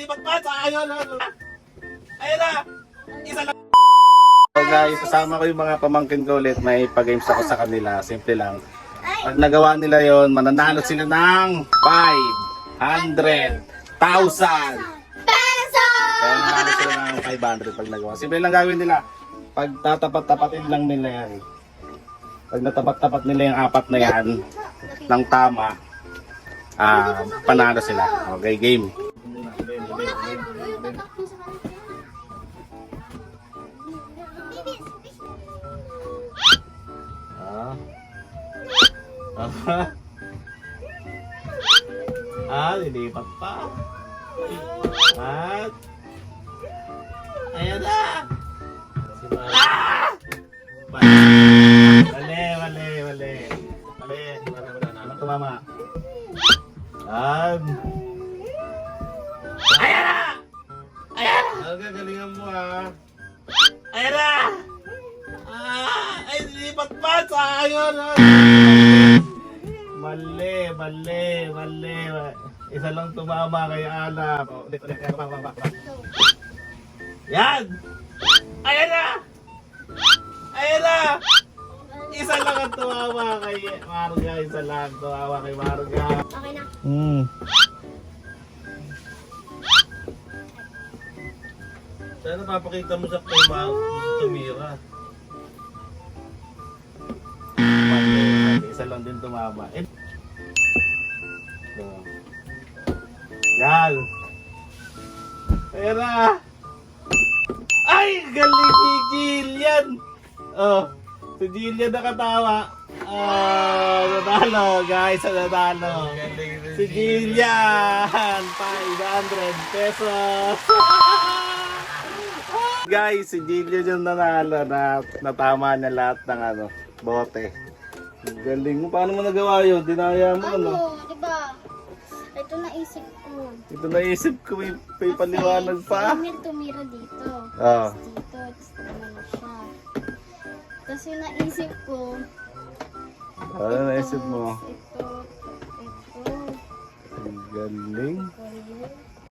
di magpasa. Ayun, na. Isa lang. So guys, kasama ko yung mga pamangkin ko ulit. May pag-games ako sa kanila. Simple lang. Pag nagawa nila yon, mananalo sila ng 500,000. Peso! Kaya nanalo sila ng 500 pag nagawa. Simple lang gawin nila. Pag tatapat-tapatin lang nila yan. Pag natapat-tapat nila yung apat na yan ng tama, ah panalo sila. Okay, game. Ah. Ah. Ah, lilipat pa. At Ayan na! Ah! Mali, mali, mali. Mali, ano tumama? Ayan. Ang gagalingan mo ha. Na! Ah! Ay, lilipat pa! Sayang! Mali, mali, mali. Isa lang tumama kay Ana. Ulit, ulit. Pa, pa, pa, pa. Yan! Ayan na! Ayan na! Isa lang ang tumama kay Marga. Isa lang tumama kay Marga. Okay na. Hmm. Sana papakita mo sa kay Ma, tumira. Isa lang din tumama. Eh. Yan! Na! Ay! Galing ni Jillian! Oh, si Jillian nakatawa. Ah, nanalo guys, nanalo. Si Jillian! 500 pesos! Guys, si Jillian yung nanalo na natama niya lahat ng ano, bote. Galing mo. Paano mo nagawa yun? Dinaya mo ano? Ano, di ba? Ito naisip ko. Ito naisip ko may, may paliwanag pa. Emil tumira dito. Oo. Tapos dito, tapos tumalo siya. Tapos yung naisip ko, Ano naisip mo? ito, ito, Ang galing. ito,